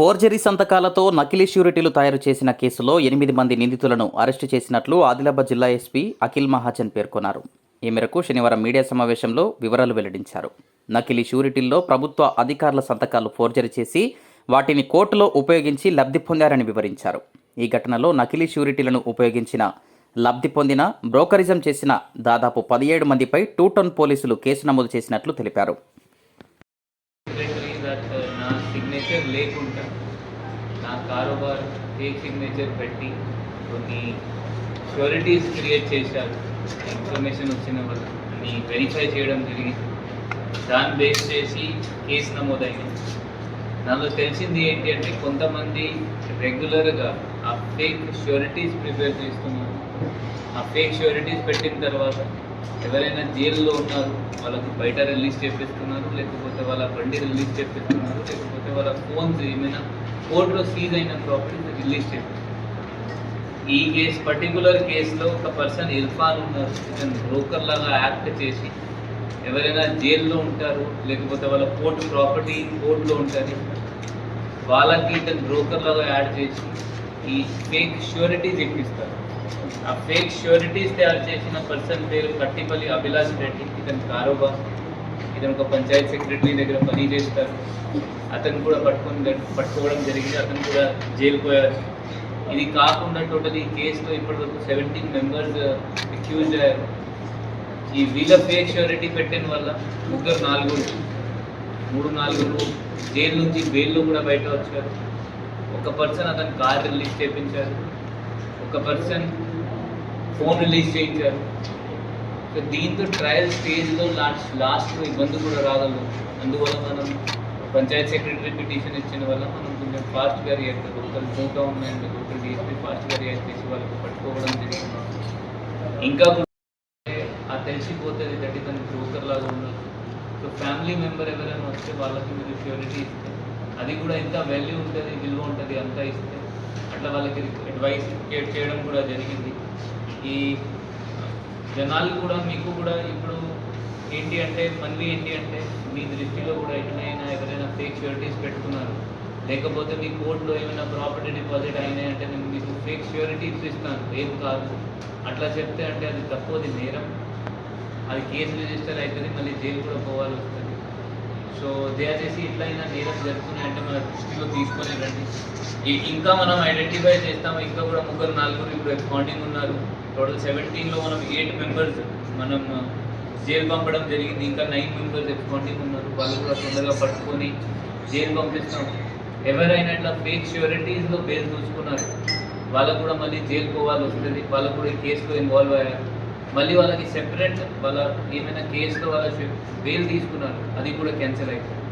Forgery సంతకాలతో నకిలీ ష్యూరిటీలు తయారు చేసిన కేసులో ఎనిమిది మంది నిందితులను అరెస్టు చేసినట్లు ఆదిలాబాద్ జిల్లా ఎస్పీ అఖిల్ మహాజన్ పేర్కొన్నారు. ఈ మేరకు శనివారం మీడియా సమావేశంలో వివరాలు వెల్లడించారు. నకిలీ ష్యూరిటీల్లో ప్రభుత్వ అధికారుల సంతకాలు ఫోర్జరీ చేసి వాటిని కోర్టులో ఉపయోగించి లబ్ధి పొందారని వివరించారు. ఈ ఘటనలో నకిలీ ష్యూరిటీలను ఉపయోగించిన లబ్ధి పొందిన బ్రోకరిజం చేసిన దాదాపు పదిహేడు మందిపై టూ టౌన్ పోలీసులు కేసు నమోదు చేసినట్లు తెలిపారు. దట్ uh, నా సిగ్నేచర్ లేకుండా నా కారోబార్ ఫేక్ సిగ్నేచర్ పెట్టి కొన్ని ష్యూరిటీస్ క్రియేట్ చేశారు. ఇన్ఫర్మేషన్ వచ్చిన వాళ్ళని వెరిఫై చేయడం జరిగింది. దాన్ని బేస్ చేసి కేసు నమోదైంది. నాలో తెలిసింది ఏంటి అంటే కొంతమంది రెగ్యులర్గా ఆ ఫేక్ ష్యూరిటీస్ ప్రిపేర్ చేస్తున్నారు. ఆ ఫేక్ ష్యూరిటీస్ పెట్టిన తర్వాత ఎవరైనా జైల్లో ఉన్నారు వాళ్ళకు బయట రిలీజ్ చేపిస్తున్నారు లేకపోతే వాళ్ళ బండి రిలీజ్ చేపిస్తున్నారు లేకపోతే వాళ్ళ ఫోన్స్ ఏమైనా కోర్టులో సీజ్ అయిన ప్రాపర్టీ రిలీజ్ చేపిస్తున్నారు. ఈ కేస్ పర్టికులర్ కేసులో ఒక పర్సన్ ఇర్ఫాన్ ఉన్నారు. ఇతను బ్రోకర్ లాగా యాక్ట్ చేసి ఎవరైనా జైల్లో ఉంటారు లేకపోతే వాళ్ళ కోర్టు ప్రాపర్టీ కోర్టులో ఉంటుంది వాళ్ళకి ఇతను బ్రోకర్ లాగా యాడ్ చేసి ఈ ఫేక్ ష్యూరిటీస్ ఇప్పిస్తారు ఆ ఫేక్ ష్యూరిటీస్ తయారు చేసిన పర్సన్ పేరు కట్టిపల్లి అభిలాష్ రెడ్డి. ఇతను కారోబార్ ఇతను ఒక పంచాయత్ సెక్రటరీ దగ్గర పని చేస్తారు. అతను కూడా పట్టుకుని పట్టుకోవడం జరిగింది. అతను కూడా జైలు పోయారు ఇది కాకుండా టోటల్ ఈ కేసులో ఇప్పటివరకు సెవెంటీన్ మెంబర్స్ అక్యూజ్ అయ్యారు. ఈ వీళ్ళ ఫేక్ ష్యూరిటీ పెట్టిన వల్ల ముగ్గురు నాలుగురు మూడు నాలుగురు జైలు నుంచి బెయిల్లో కూడా బయట వచ్చారు. ఒక పర్సన్ అతను కార్ రిలీజ్ చేయించారు ఒక పర్సన్ ఫోన్ రిలీజ్ చేయించారు. సో దీంతో ట్రయల్ స్టేజ్లో లాస్ట్ లాస్ట్ ఇబ్బంది కూడా రాగలదు అందువల్ల మనం పంచాయత్ సెక్రటరీ పిటిషన్ ఇచ్చిన వల్ల మనం కొంచెం ఫాస్ట్గా రియాక్ట్ లోకల్ మూగా ఉన్నాయండి ఒకరు డిఎస్పీ ఫాస్ట్గా రియాక్ట్ చేసి వాళ్ళకి పట్టుకోవడం జరిగింది. ఇంకా ఆ తెలిసిపోతుంది దట్ తన బ్రోకర్ లాగా ఉండదు సో ఫ్యామిలీ మెంబర్ ఎవరైనా వస్తే వాళ్ళకి మీరు ష్యూరిటీ ఇస్తే అది కూడా ఎంత వాల్యూ ఉంటుంది విలువ ఉంటుంది అంతా ఇస్తే అట్లా వాళ్ళకి అడ్వైస్ చేయడం కూడా జరిగింది. ఈ జనాలు కూడా మీకు కూడా ఇప్పుడు ఏంటి అంటే మళ్ళీ ఏంటి అంటే మీ దృష్టిలో కూడా ఎక్కడైనా ఎవరైనా ఫేక్ ష్యూరిటీస్ పెట్టుకున్నారు లేకపోతే మీ కోర్టులో ఏమైనా ప్రాపర్టీ డిపాజిట్ అయినాయి అంటే నేను మీకు ఫేక్ ష్యూరిటీ ఇస్తాను. ఏం కాదు. అట్లా చెప్తే అంటే అది తక్కువది నేరం. అది కేసు రిజిస్టర్ అవుతుంది మళ్ళీ జైలు కూడా పోవాలి వస్తుంది. సో దయచేసి ఇట్లయినా నేరం జరుగుతున్నాయంటే మన దృష్టిలో తీసుకొని రండి ఇంకా మనం ఐడెంటిఫై చేస్తాం ఇంకా కూడా ముగ్గురు నలుగురు ఇప్పుడు ఎక్స్పాండింగ్ ఉన్నారు. టోటల్ సెవెంటీన్లో మనం ఎయిట్ మెంబర్స్ మనం జైలు పంపడం జరిగింది. ఇంకా నైన్ మెంబర్స్ ఎక్స్పాండింగ్ ఉన్నారు. వాళ్ళు కూడా తొందరగా పట్టుకొని జైలు పంపిస్తాం. ఎవరైనా ఇట్లా ఫేక్ ష్యూరిటీస్లో బెయిల్ చూసుకున్నారు వాళ్ళకు కూడా మళ్ళీ జైలు పోవాలి వస్తుంది. వాళ్ళకు కూడా ఈ కేసులో ఇన్వాల్వ్ అయ్యారు. మళ్ళీ వాళ్ళకి సెపరేట్ వాళ్ళ ఏమైనా కేసులో వాళ్ళ బెయిల్ తీసుకున్నారు అది కూడా క్యాన్సిల్ అయిపోయింది.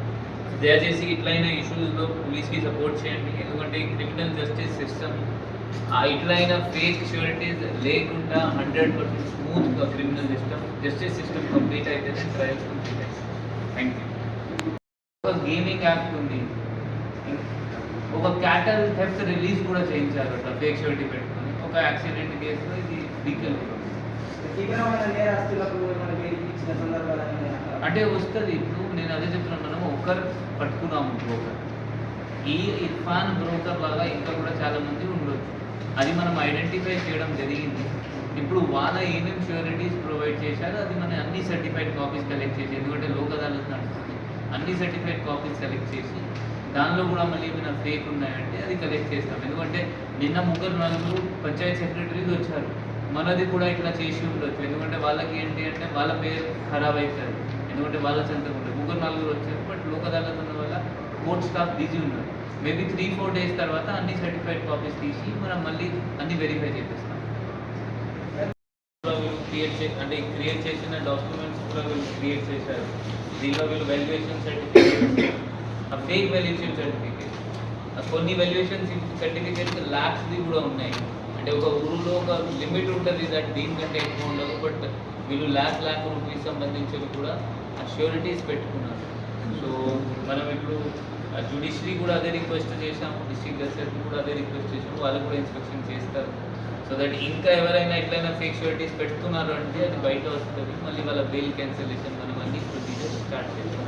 దయచేసి ఇట్లైన ఇష్యూస్లో పోలీస్కి సపోర్ట్ చేయండి. ఎందుకంటే క్రిమినల్ జస్టిస్ సిస్టమ్ ఇట్లైన ఫేక్ ష్యూరిటీస్ లేకుండా హండ్రెడ్ పర్సెంట్ స్మూత్గా criminal system justice system complete అయితే ట్రయల్స్ కంప్లీట్ అయితే థ్యాంక్ యూ ఒక గేమింగ్ యాక్ట్ ఉంది. ఒక క్యాటల్ థెఫ్ట్ రిలీజ్ కూడా చేయించారు అట్లా ఫేక్ ష్యూరిటీ పెట్టుకుని. ఒక యాక్సిడెంట్ కేసులో ఇది లీగల్ తీవ్రమైన నేరస్తులకు ఇచ్చిన సందర్భాలు అంటే వస్తుంది. ఇప్పుడు నేను అదే చెప్తున్నాను. ఒకరు ఒక్కరు పట్టుకున్నాము బ్రోకర్ ఈ ఇర్ఫాన్ బ్రోకర్ లాగా ఇంకా కూడా చాలా మంది ఉండొచ్చు. అది మనం ఐడెంటిఫై చేయడం జరిగింది. ఇప్పుడు వాళ్ళ ఏమేమి ష్యూరిటీస్ ప్రొవైడ్ చేశారో అది మన అన్ని సర్టిఫైడ్ కాపీస్ కలెక్ట్ చేసి ఎందుకంటే లోక్ అదాలత్ నడుస్తుంది. అన్ని సర్టిఫైడ్ కాపీస్ కలెక్ట్ చేసి దానిలో కూడా మళ్ళీ ఏమైనా ఫేక్ ఉన్నాయంటే అది కలెక్ట్ చేస్తాం. ఎందుకంటే నిన్న ముగ్గురు నలుగురు పంచాయత్ సెక్రటరీలు వచ్చారు. మనది కూడా ఇట్లా చేసి ఉండొచ్చు. ఎందుకంటే వాళ్ళకి ఏంటి అంటే వాళ్ళ పేరు ఖరాబ్ అవుతుంది ఎందుకంటే వాళ్ళ సంతకం ఉంటుంది. ముగ్గురు నలుగురు వచ్చారు బట్ లోక అదాలత్ ఉన్న వల్ల కోర్ట్ స్టాఫ్ బిజీ ఉన్నారు. మేబీ త్రీ ఫోర్ డేస్ తర్వాత అన్ని సర్టిఫైడ్ కాపీస్ తీసి మనం మళ్ళీ అన్ని వెరిఫై చేపిస్తాం. క్రియేట్ చే అంటే క్రియేట్ చేసిన డాక్యుమెంట్స్ కూడా వీళ్ళు క్రియేట్ చేశారు. దీనిలో వీళ్ళు వాల్యుయేషన్ సర్టిఫికేట్ ఆ ఫేక్ వాల్యుయేషన్ సర్టిఫికేట్ కొన్ని వాల్యుయేషన్ సర్టిఫికేట్స్ ల్యాబ్స్ది కూడా ఉన్నాయి. అంటే ఒక ఊరిలో ఒక లిమిట్ ఉంటుంది దట్ దీనికంటే ఎక్కువ ఉండదు బట్ వీళ్ళు ల్యాక్ ల్యాక్ రూపీస్ సంబంధించినవి కూడా ఆ ష్యూరిటీస్ పెట్టుకున్నారు. సో మనం ఇప్పుడు జుడిషియరీ కూడా అదే రిక్వెస్ట్ చేసాము డిస్ట్రిక్ట్ గెస్టర్కి కూడా అదే రిక్వెస్ట్ చేసాము వాళ్ళు కూడా ఇన్స్ట్రక్షన్ చేస్తారు. సో దట్ ఇంకా ఎవరైనా ఎట్లయినా ఫేక్ షూరిటీస్ పెడుతున్నారు అంటే అది బయట వస్తుంది మళ్ళీ వాళ్ళ బెయిల్ క్యాన్సిలేషన్ మనం అన్ని ప్రొసీజర్ స్టార్ట్ చేస్తాం.